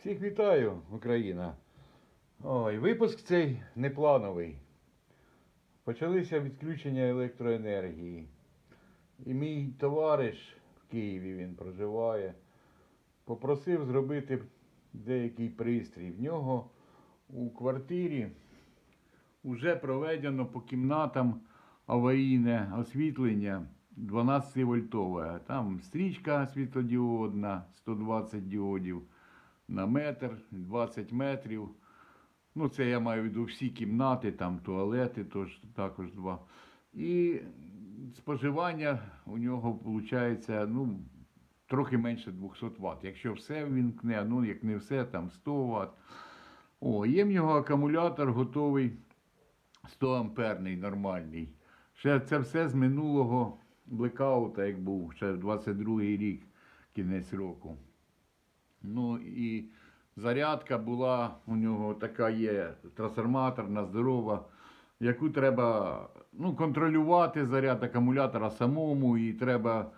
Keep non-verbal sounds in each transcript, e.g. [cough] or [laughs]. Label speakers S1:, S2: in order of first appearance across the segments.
S1: Всіх вітаю, Україна. Ой, випуск цей неплановий. Почалися відключення електроенергії. І мій товариш в Києві він проживає, попросив зробити деякий пристрій. В нього у квартирі вже проведено по кімнатам аварійне освітлення 12 вольтове. Там стрічка світлодіодна, 120 діодів на метр, 20 метрів. Ну, це я маю в виду всі кімнати, там туалети тож, також два. І споживання у нього виходить ну, трохи менше 200 Вт. Якщо все вімкне, ну як не все, там 100 Вт. О, є в нього акумулятор готовий 100 амперний, нормальний. Ще це все з минулого блекаута, як був, ще 22-й рік, кінець року. Ну і зарядка була у нього така є трансформаторна, здорова, яку треба ну, контролювати заряд акумулятора самому, і треба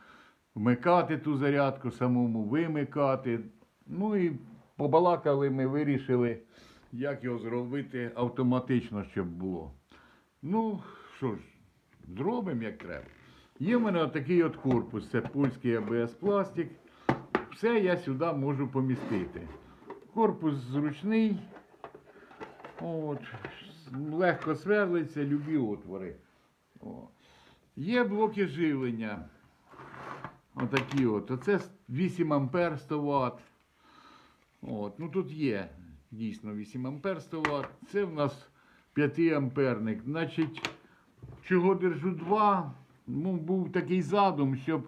S1: вмикати ту зарядку самому, вимикати. Ну і побалакали, ми вирішили, як його зробити автоматично, щоб було. Ну, що ж, зробимо як треба. Є в мене отакий от корпус, це польський АБС пластик. Все я сюди можу помістити. Корпус зручний, от, легко сверлиться, любі отвори. О. Є блоки живлення. Отакі от. Оце 8 ампер 100 Вт. От. Ну тут є дійсно 8 ампер 100 Вт. Це в нас 5 амперник. Значить, чого держу 2? Ну, був такий задум, щоб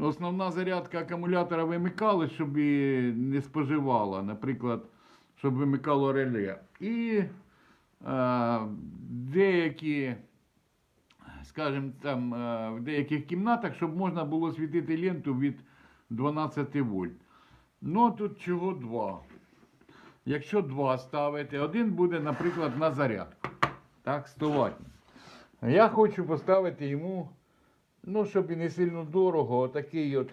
S1: основна зарядка акумулятора вимикала, щоб і не споживала, наприклад, щоб вимикало реле. І е, деякі, скажімо, там, е, в деяких кімнатах, щоб можна було світити ленту від 12 вольт. Ну, тут чого два. Якщо два ставити, один буде, наприклад, на зарядку. Так, 100 ватт. Я хочу поставити йому Ну, щоб і не сильно дорого, отакий от,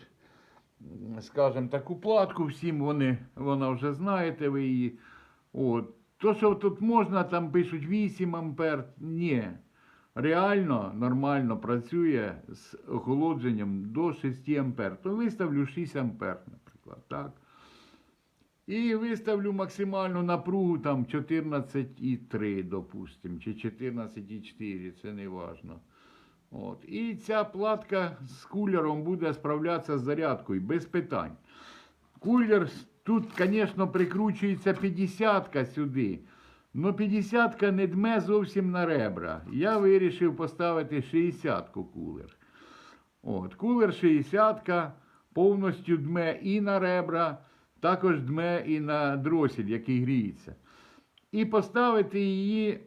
S1: м, скажем, таку платку всім вони, вона вже знаєте ви її. От. То, що тут можна, там пишуть 8 ампер, ні. Реально нормально працює з охолодженням до 6 ампер. То виставлю 6 ампер, наприклад. так. І виставлю максимальну напругу там 14,3, допустим, чи 14,4, це не важно. От. І ця платка з кулером буде справлятися з зарядкою без питань. Кулер тут, звісно, прикручується 50-ка сюди. але 50-ка не дме зовсім на ребра. Я вирішив поставити 60-ку кулер. От, кулер 60-ка повністю дме і на ребра, також дме і на дросель, який гріється. І поставити її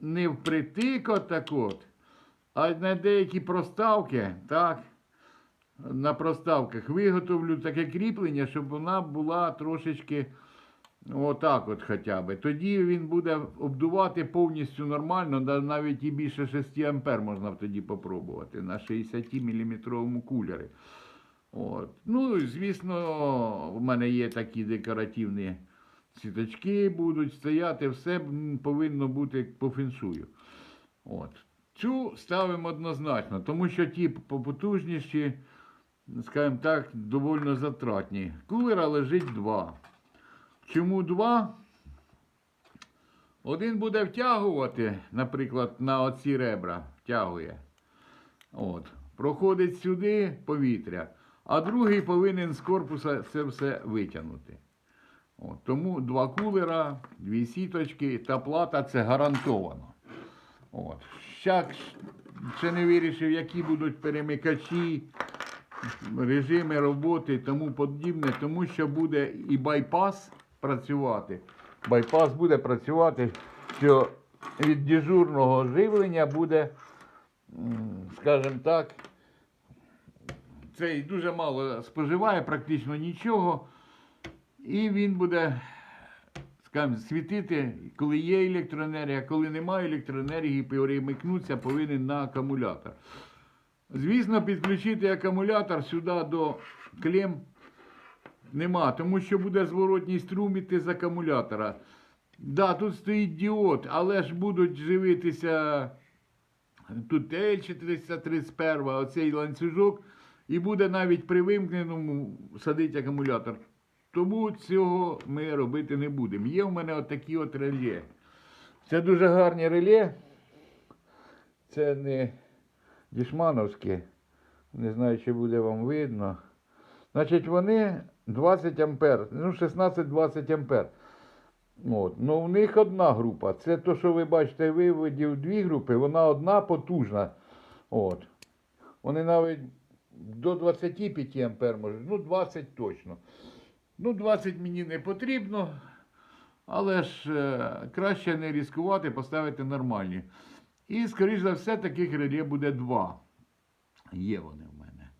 S1: не впритик от, а на деякі проставки, так, на проставках виготовлю таке кріплення, щоб вона була трошечки отак от хоча б. Тоді він буде обдувати повністю нормально, навіть і більше 6 ампер можна тоді попробувати на 60 мм кулері. От. Ну, звісно, в мене є такі декоративні цвіточки будуть стояти, все повинно бути по феншую. От. Цю ставимо однозначно, тому що ті попотужніші, скажімо так, доволі затратні. Кулера лежить два. Чому два? Один буде втягувати, наприклад, на оці ребра втягує. От. Проходить сюди повітря, а другий повинен з корпуса це все витягнути. От. Тому два кулера, дві сіточки та плата це гарантовано. От. Щак ще не вирішив, які будуть перемикачі, режими роботи і тому подібне, тому що буде і байпас працювати. Байпас буде працювати, що від дежурного живлення буде, скажімо так, цей дуже мало споживає, практично нічого. І він буде скажімо, світити, коли є електроенергія, коли немає електроенергії, перемикнутися повинен на акумулятор. Звісно, підключити акумулятор сюди до клем Нема, тому що буде зворотній струм іти з акумулятора. Да, тут стоїть діод, але ж будуть живитися тут L431, оцей ланцюжок, і буде навіть при вимкненому садити акумулятор. Тому цього ми робити не будемо. Є в мене отакі от реле. Це дуже гарні реле. Це не дішмановське. Не знаю, чи буде вам видно. Значить, вони 20 ампер, ну 16-20 ампер. От. Ну, в них одна група. Це то, що ви бачите, виводів дві групи, вона одна потужна. От. Вони навіть до 25 ампер можуть, ну 20 точно. Ну, 20 мені не потрібно, але ж е, краще не ризикувати, поставити нормальні. І, скоріш за все, таких реле буде два. Є вони в мене.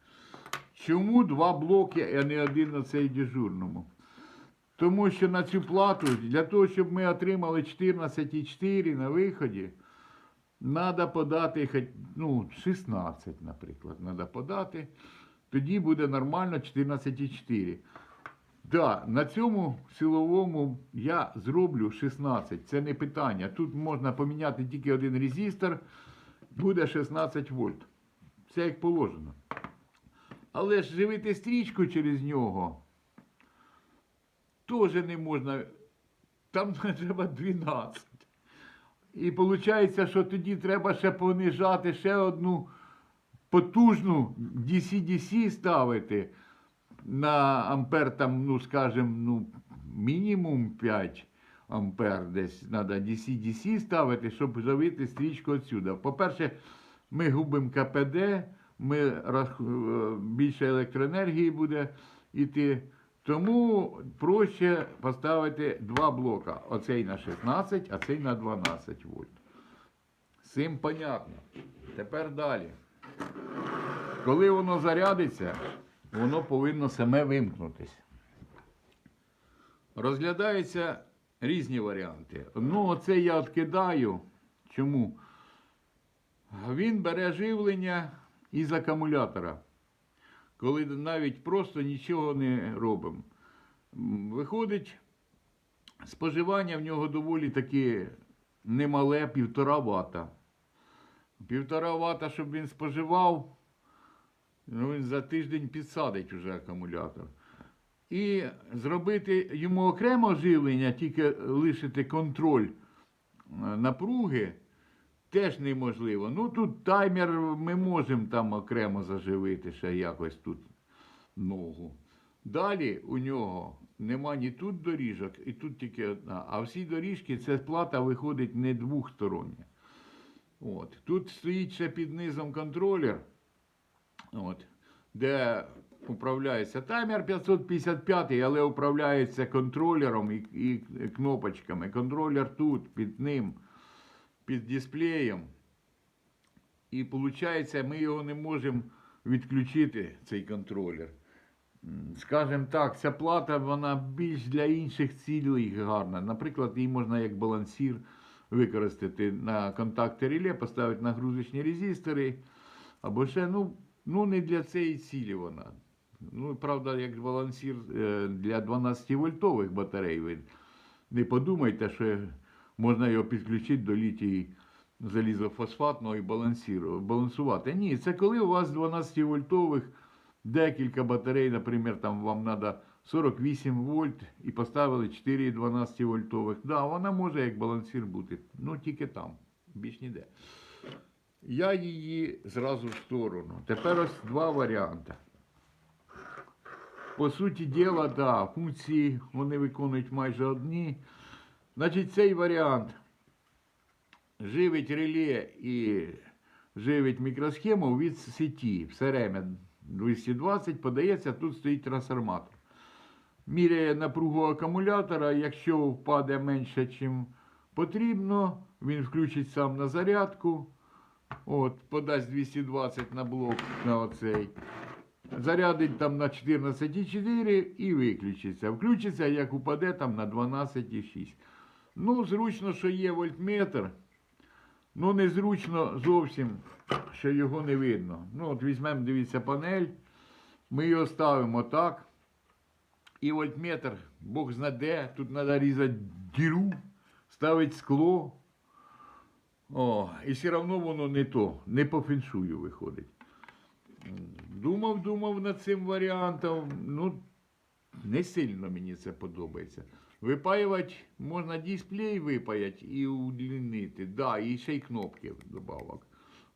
S1: Чому два блоки, а не один на цей дежурному? Тому що на цю плату, для того, щоб ми отримали 14,4 на виході, треба подати ну, 16, наприклад, треба подати. Тоді буде нормально 14,4. Да, на цьому силовому я зроблю 16. Це не питання. Тут можна поміняти тільки один резистор, буде 16 вольт. Це як положено. Але ж живити стрічку через нього теж не можна. Там [laughs] треба 12. І виходить, що тоді треба ще понижати ще одну потужну DC-DC ставити на ампер, там, ну, скажем, ну, мінімум 5 ампер десь треба DC-DC ставити, щоб завити стрічку отсюди. По-перше, ми губимо КПД, ми е, більше електроенергії буде йти. Тому проще поставити два блока. Оцей на 16, а цей на 12 вольт. Цим понятно. Тепер далі. Коли воно зарядиться, воно повинно саме вимкнутися. Розглядаються різні варіанти. Ну, оце я відкидаю. Чому? Він бере живлення із акумулятора, коли навіть просто нічого не робимо. Виходить, споживання в нього доволі таки немале, півтора вата. Півтора вата, щоб він споживав, ну, він за тиждень підсадить уже акумулятор. І зробити йому окремо живлення, тільки лишити контроль е, напруги, теж неможливо. Ну тут таймер ми можемо там окремо заживити ще якось тут ногу. Далі у нього нема ні тут доріжок, і тут тільки одна. А всі доріжки ця плата виходить не двохстороння. От. Тут стоїть ще під низом контролер, от, де управляється таймер 555, але управляється контролером і, і кнопочками. Контролер тут, під ним, під дисплеєм. І виходить, ми його не можемо відключити, цей контролер. М, Скажем так, ця плата вона більш для інших цілей гарна. Наприклад, її можна як балансір використати на контакти реле, поставити нагрузочні резистори. Або ще, ну, ну не для цієї цілі вона. Ну, правда, як балансір е, для 12-вольтових батарей. Ви не подумайте, що можна його підключити до літії залізофосфатного і балансувати. Ні, це коли у вас 12-вольтових декілька батарей, наприклад, там вам треба 48 вольт і поставили 4 12 вольтових. Да, вона може як балансір бути, ну тільки там, більш ніде. Я її зразу в сторону. Тепер ось два варіанти. По суті діла, да, функції вони виконують майже одні. Значить, цей варіант живить реле і живить мікросхему від сеті. Все время 220 подається, тут стоїть трансформатор. Міряє напругу акумулятора, якщо впаде менше, ніж потрібно, він включить сам на зарядку. От, подасть 220 на блок на оцей. Зарядить там на 14,4 і виключиться. Включиться, як упаде там на 12,6. Ну, зручно, що є вольтметр. Ну, незручно зовсім, що його не видно. Ну, от візьмемо, дивіться, панель. Ми його ставимо так. і вольтметр, Бог знаде, тут треба різати діру, ставити скло. О, і все одно воно не то, не по феншую виходить. Думав, думав над цим варіантом. Ну, не сильно мені це подобається. Випаювати можна дисплей випаяти і удлінити. Да, і ще й кнопки добавок.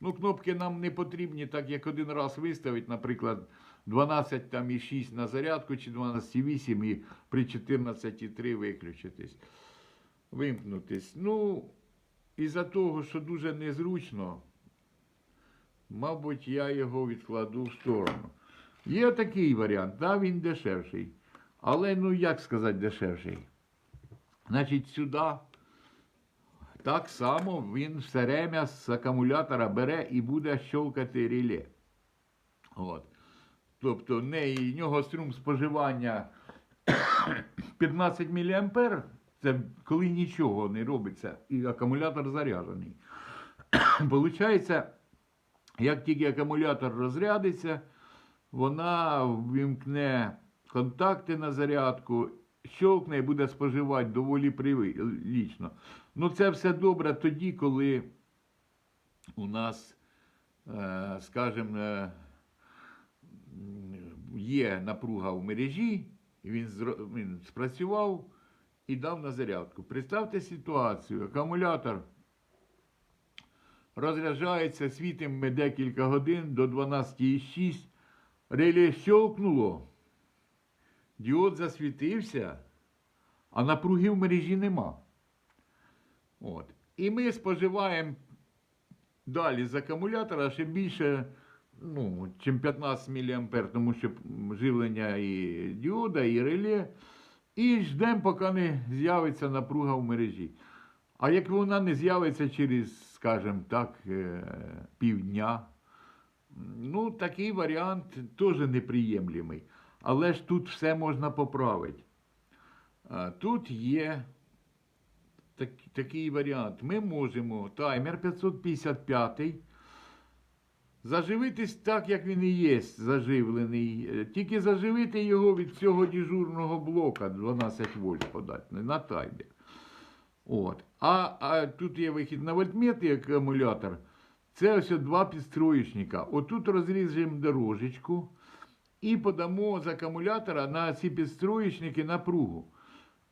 S1: Ну, кнопки нам не потрібні, так як один раз виставити, наприклад, 12,6 на зарядку чи 12,8 і при 14,3 виключитись. Вимкнутись. Ну, із-за того, що дуже незручно, мабуть, я його відкладу в сторону. Є такий варіант, да, він дешевший. Але, ну як сказати, дешевший? Значить, сюди так само він все время з акумулятора бере і буде щолкати реле. От. Тобто в нього струм споживання [coughs] 15 мА, це коли нічого не робиться, і акумулятор заряджений. [coughs] Получається, як тільки акумулятор розрядиться, вона вимкне контакти на зарядку, щолкне і буде споживати доволі прилічно. Ну, це все добре тоді, коли у нас, е, скажімо, е, є напруга в мережі, він спрацював і дав на зарядку. Представте ситуацію, акумулятор розряджається, світим ми декілька годин до 12,6, реле щолкнуло, діод засвітився, а напруги в мережі нема. От. І ми споживаємо далі з акумулятора ще більше, ну, чим 15 мА, тому що живлення і діода, і реле. І ждемо, поки не з'явиться напруга в мережі. А як вона не з'явиться через, скажімо так, е, півдня, ну, такий варіант теж неприємлемий. Але ж тут все можна поправити. Тут є так, такий варіант. Ми можемо таймер 555 заживитись так, як він і є заживлений. Е, Тільки заживити його від цього дежурного блока 12 вольт подати на таймер. От. А, а тут є вихід на вольтметр і акумулятор. Це ось два підстроєчника. Отут розріжемо дорожечку і подамо з акумулятора на ці підстроєчники напругу.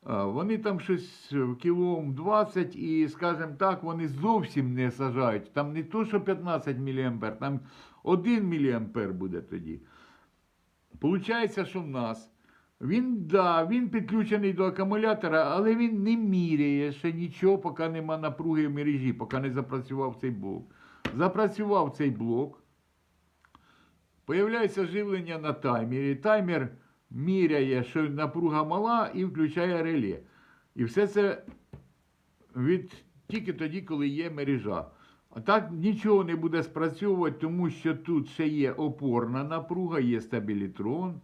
S1: Вони там щось в кілом 20 і, скажімо так, вони зовсім не сажають. Там не то, що 15 мА, там 1 мА буде тоді. Получається, що в нас він, да, він підключений до акумулятора, але він не міряє ще нічого, поки нема напруги в мережі, поки не запрацював цей блок. Запрацював цей блок. Появляється живлення на таймері. Таймер міряє, що напруга мала, і включає реле. І все це від, тільки тоді, коли є мережа. А так нічого не буде спрацьовувати, тому що тут ще є опорна напруга, є стабілітрон,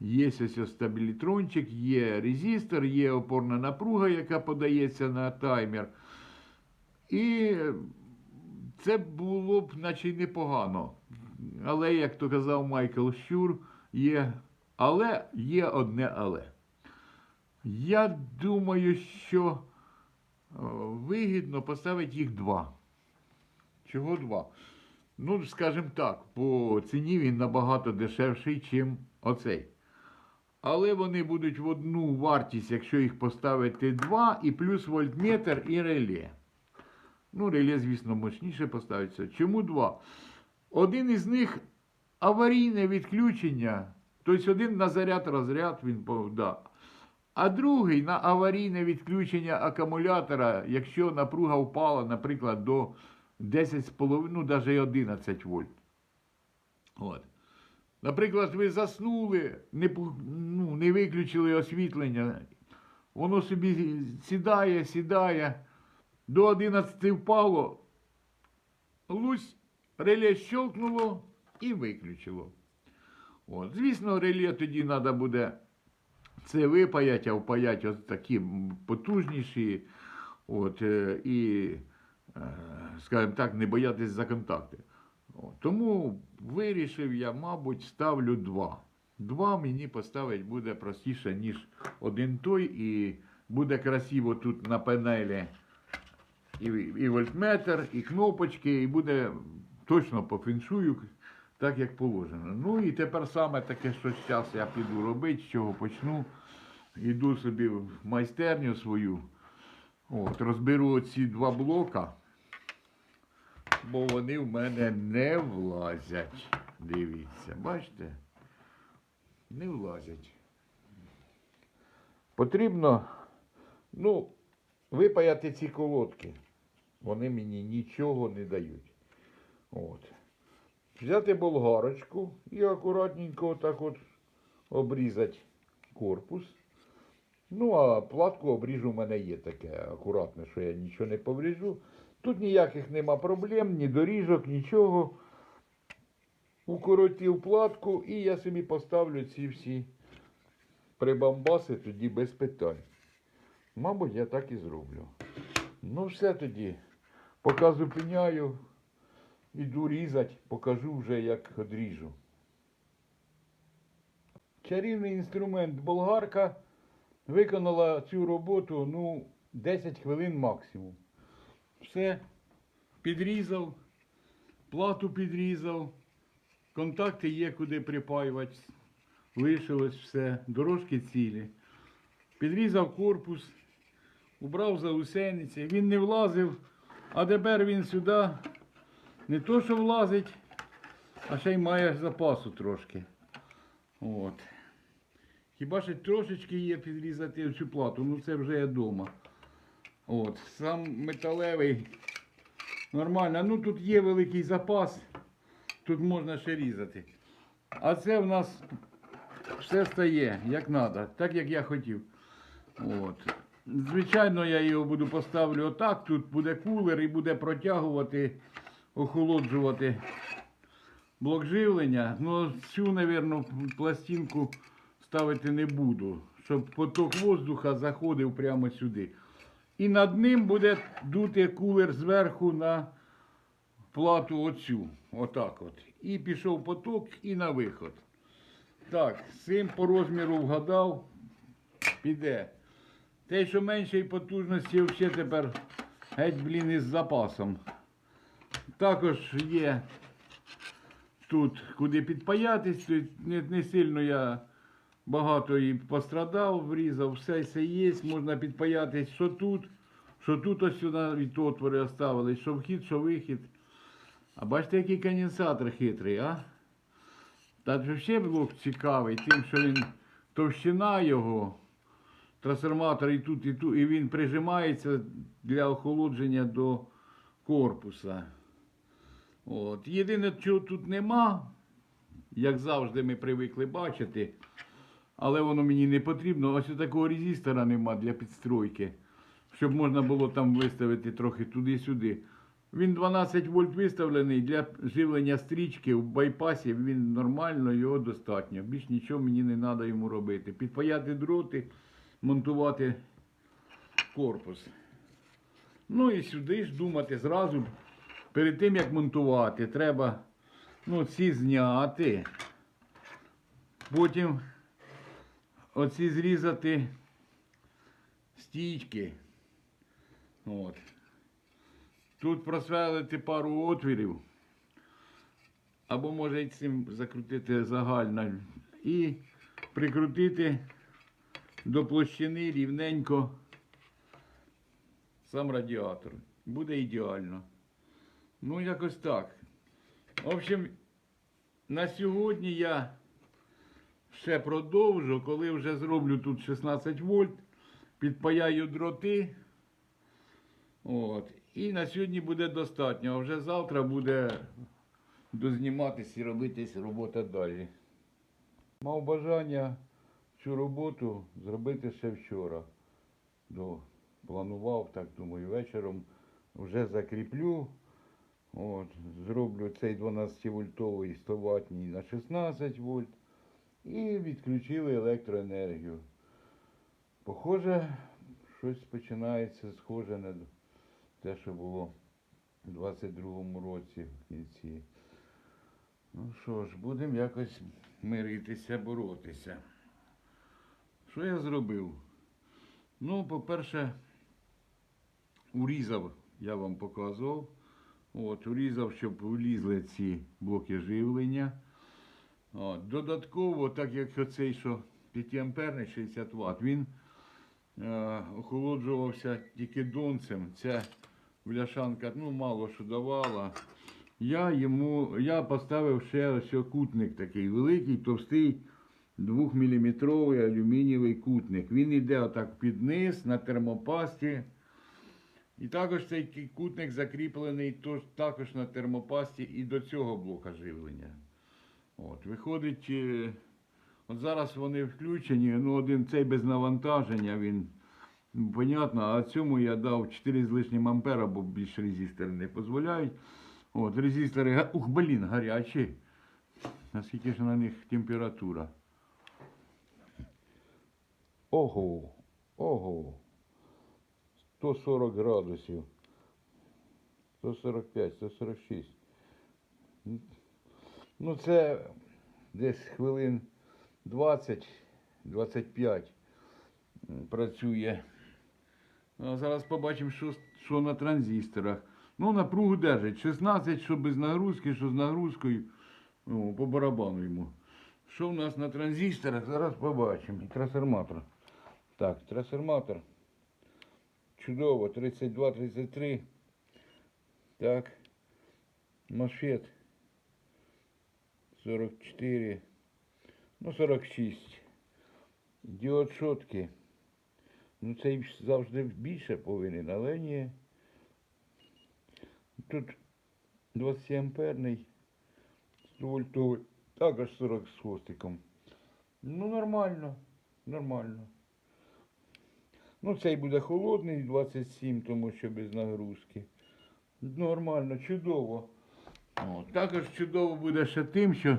S1: є ось стабілітрончик, є резистор, є опорна напруга, яка подається на таймер. І це було б, наче непогано. Але, як то казав Майкл Щур, є але є одне але. Я думаю, що е, вигідно поставити їх два. Чого два? Ну, скажімо так, по ціні він набагато дешевший, ніж оцей. Але вони будуть в одну вартість, якщо їх поставити два, і плюс вольтметр і реле. Ну, реле, звісно, мощніше поставиться. Чому два? Один із них аварійне відключення. Тобто один на заряд розряд він да. А другий на аварійне відключення акумулятора, якщо напруга впала, наприклад, до 10,5, ну навіть 11 вольт. От. Наприклад, ви заснули, не, ну, не виключили освітлення, воно собі сідає, сідає, до 11 впало, лусь, реле щелкнуло і виключило. От. Звісно, реле тоді треба буде це випаять, а впаять ось такі потужніші. От, е, і, е, скажімо так, не боятись за контакти. От. Тому вирішив я, мабуть, ставлю два. Два мені поставити буде простіше, ніж один той, і буде красиво тут на панелі і, і вольтметр, і кнопочки, і буде точно по феншую, так як положено. Ну і тепер саме таке, що зараз я піду робити, з чого почну. Йду собі в майстерню свою. От, розберу оці два блока, бо вони в мене не влазять. Дивіться, бачите? Не влазять. Потрібно, ну, випаяти ці колодки. Вони мені нічого не дають. От. Взяти болгарочку і акуратненько отак от обрізати корпус. Ну, а платку обріжу в мене є таке акуратне, що я нічого не повріжу. Тут ніяких нема проблем, ні доріжок, нічого. Укоротив платку і я собі поставлю ці всі прибамбаси тоді без питань. Мабуть, я так і зроблю. Ну, все тоді. Поки зупиняю, іду різати, покажу вже, як одріжу. Чарівний інструмент болгарка виконала цю роботу ну, 10 хвилин максимум. Все, підрізав, плату підрізав, контакти є куди припаювати. Лишилось все, дорожки цілі. Підрізав корпус, убрав заусениці. Він не влазив, а тепер він сюди не то, що влазить, а ще й має запасу трошки. От. Хіба що трошечки є підрізати цю плату, ну це вже я вдома. От. Сам металевий нормально. Ну тут є великий запас, тут можна ще різати. А це в нас все стає як треба, так як я хотів. От. Звичайно, я його буду поставлю отак. Тут буде кулер і буде протягувати, охолоджувати блок живлення. Ну, цю, мабуть, пластинку ставити не буду, щоб поток воздуха заходив прямо сюди. І над ним буде дути кулер зверху на плату оцю. Отак от. І пішов поток і на виход. Так, цим по розміру вгадав, піде. Те, що меншої потужності, взагалі тепер геть, блін, із запасом. Також є тут куди підпаятись, не, не сильно я багато і пострадав, врізав, все це є, можна підпаятись, що тут, що тут ось сюди від отвори оставили, що вхід, що вихід. А бачите, який конденсатор хитрий, а? Та ще блок цікавий, тим, що він товщина його, трансформатор і тут, і тут, і він прижимається для охолодження до корпуса. От. Єдине, чого тут нема, як завжди ми привикли бачити, але воно мені не потрібно. Ось такого резистора нема для підстройки, щоб можна було там виставити трохи туди-сюди. Він 12 вольт виставлений для живлення стрічки в байпасі, він нормально, його достатньо. Більш нічого мені не треба йому робити. Підпаяти дроти, монтувати корпус. Ну і сюди ж думати зразу, перед тим як монтувати, треба ну, ці зняти. Потім оці зрізати стічки. От. Тут просверлити пару отвірів. Або може цим закрутити загально. І прикрутити до площини рівненько сам радіатор. Буде ідеально. Ну, якось так. В общем, на сьогодні я ще продовжу, коли вже зроблю тут 16 вольт, підпаяю дроти. От. І на сьогодні буде достатньо, а вже завтра буде дозніматись і робитись робота далі. Мав бажання цю роботу зробити ще вчора. Ну, планував, так думаю, вечором вже закріплю. От, зроблю цей 12-вольтовий 100 ваттний на 16 вольт. І відключили електроенергію. Похоже, щось починається схоже на те, що було у 22-му році в кінці. Ну що ж, будемо якось миритися, боротися. Що я зробив? Ну, по-перше, урізав, я вам показував. От, урізав, щоб влізли ці блоки живлення. От, додатково, так як оцей, що 5 амперний 60 Вт, він е, охолоджувався тільки донцем. Ця бляшанка ну, мало що давала. Я йому, я поставив ще ось кутник такий великий, товстий 2-мм алюмінієвий кутник. Він йде отак під низ на термопасті. І також цей кутник закріплений також на термопасті і до цього блока живлення. От, виходить, е, от зараз вони включені, ну один цей без навантаження, він ну, понятно, а цьому я дав 4 з лишнім ампера, бо більше резистори не дозволяють. От, резистори, ух, блін, гарячі. Наскільки ж на них температура? Ого, ого. 140 градусів. 145, 146. Ну, це десь хвилин 20-25 працює. А зараз побачимо, що, що на транзисторах. Ну, напругу держить. 16, що без нагрузки, що з нагрузкою. Ну, по барабану йому. Що в нас на транзисторах? Зараз побачимо. І трансформатор. Так, трансформатор. Чудово, 32, 33. Так. Мосфет. 44. Ну, 46. Діод шотки. Ну, цей завжди більше повинен, але ні. Тут 20 амперний. 100 вольтовий. Також 40 з хвостиком. Ну, нормально. Нормально. Ну, цей буде холодний 27, тому що без нагрузки. Нормально, чудово. О, також чудово буде ще тим, що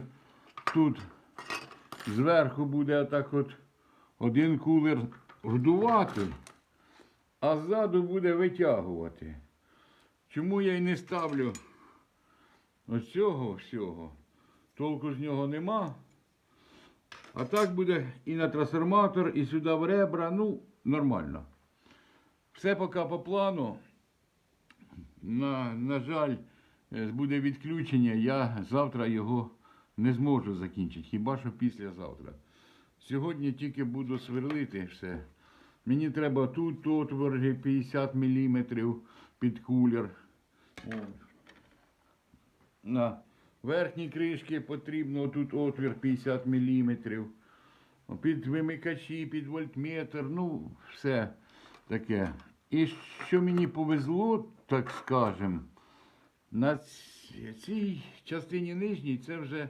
S1: тут зверху буде отак от один кулер вдувати, а ззаду буде витягувати. Чому я й не ставлю ось цього всього? Толку з нього нема. А так буде і на трансформатор, і сюди в ребра. Ну, нормально. Все поки по плану. На, на жаль, е, буде відключення. Я завтра його не зможу закінчити. Хіба що післязавтра. Сьогодні тільки буду сверлити все. Мені треба тут отвори 50 мм під кулер. На верхній кришці потрібно тут отвір 50 мм. Під вимикачі, під вольтметр, ну, все таке. І що мені повезло, так скажем, на цій частині нижній це вже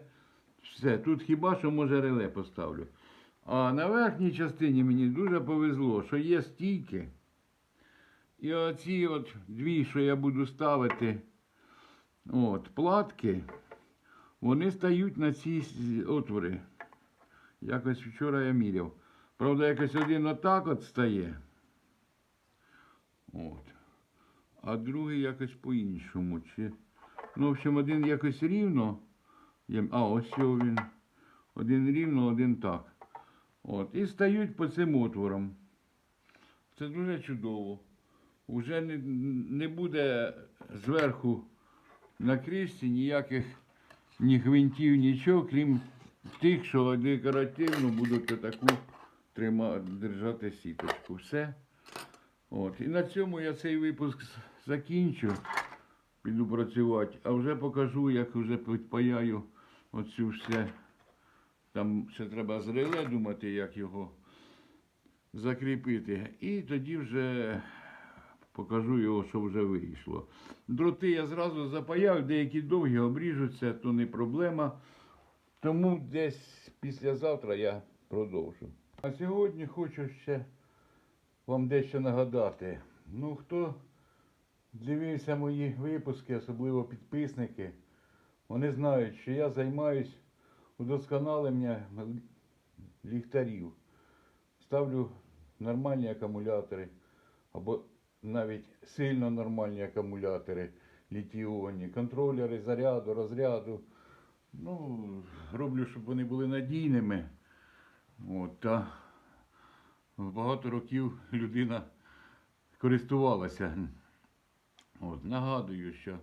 S1: все. Тут хіба що може реле поставлю. А на верхній частині мені дуже повезло, що є стійки. І оці от дві, що я буду ставити, от, платки, вони стають на ці отвори. Якось вчора я міряв. Правда, якось один отак от стає. От. А другий якось по-іншому. Чи... Ну, в общем, один якось рівно. А, ось цього він. Один рівно, один так. От. І стають по цим отворам. Це дуже чудово. Уже не, не буде зверху на кришці ніяких ні гвинтів, нічого, крім тих, що декоративно будуть отаку трима, держати сіточку. Все. От. І на цьому я цей випуск закінчу. Піду працювати, а вже покажу, як вже підпаяю оцю все. Там ще треба з реле думати, як його закріпити. І тоді вже покажу його, що вже вийшло. Дроти я зразу запаяв, деякі довгі обріжуться, то не проблема. Тому десь післязавтра я продовжу. А сьогодні хочу ще вам дещо нагадати. Ну, хто дивився мої випуски, особливо підписники, вони знають, що я займаюсь удосконаленням ліхтарів. Ставлю нормальні акумулятори або навіть сильно нормальні акумулятори літіонні, контролери заряду, розряду. Ну, роблю, щоб вони були надійними. От, та багато років людина користувалася. От, нагадую, що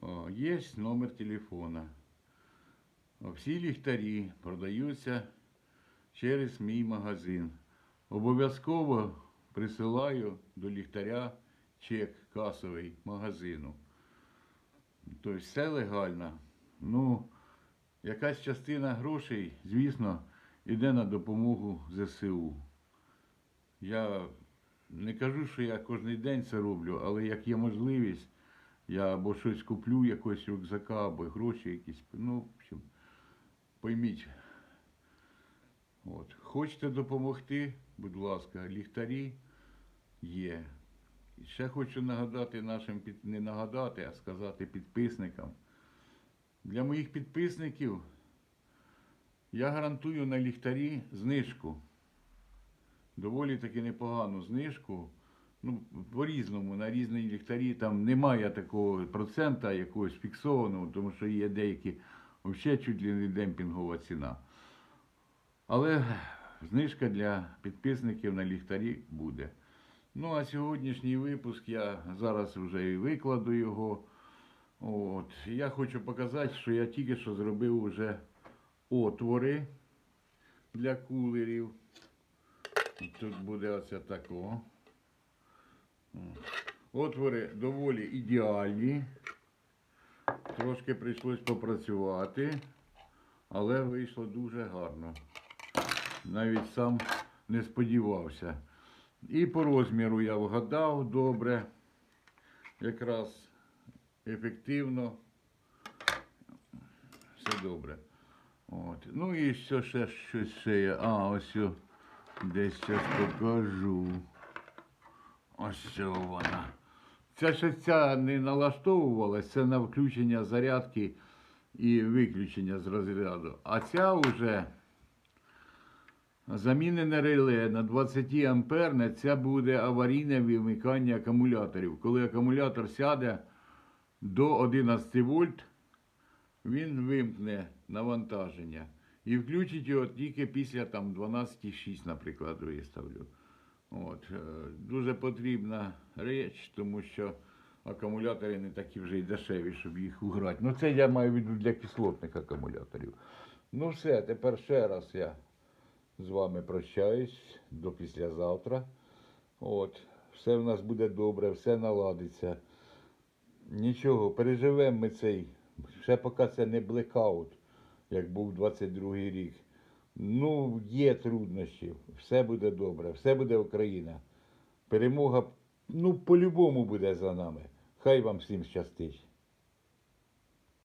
S1: о, є номер телефона. Всі ліхтарі продаються через мій магазин. Обов'язково присилаю до ліхтаря чек касовий магазину. Тобто все легально. Ну, якась частина грошей, звісно, йде на допомогу ЗСУ. Я не кажу, що я кожен день це роблю, але як є можливість, я або щось куплю, якогось рюкзака, або гроші якісь. Ну, в общем, пойміть. От. Хочете допомогти, будь ласка, ліхтарі є. І ще хочу нагадати нашим не нагадати, а сказати підписникам. Для моїх підписників я гарантую на ліхтарі знижку. Доволі таки непогану знижку. Ну, по-різному, на різні ліхтарі там немає такого процента якогось фіксованого, тому що є деякі взагалі чуть ли не демпінгова ціна. Але знижка для підписників на ліхтарі буде. Ну, а сьогоднішній випуск я зараз вже і викладу його. От. Я хочу показати, що я тільки що зробив вже отвори для кулерів. Тут буде оце такого. Отвори доволі ідеальні. Трошки прийшлось попрацювати, але вийшло дуже гарно. Навіть сам не сподівався. І по розміру я вгадав добре, якраз ефективно. Все добре. От. Ну і що ще щось ще є. А, ось о, десь зараз покажу. Ось що вона. Ця ще ця не налаштовувалась, це на включення зарядки і виключення з розряду. А ця вже замінене реле на 20 амперне, це буде аварійне вимикання акумуляторів. Коли акумулятор сяде до 11 вольт, він вимкне навантаження. І включить його тільки після там 12,6, наприклад, виставлю. От, е, дуже потрібна річ, тому що акумулятори не такі вже й дешеві, щоб їх уграти. Ну це я маю в виду для кислотних акумуляторів. Ну все, тепер ще раз я з вами прощаюсь до післязавтра. От, все в нас буде добре, все наладиться. Нічого, переживемо ми цей. Ще поки це не блекаут, як був 22-й рік. Ну, є труднощі, все буде добре, все буде Україна. Перемога, ну, по-любому буде за нами. Хай вам всім щастить.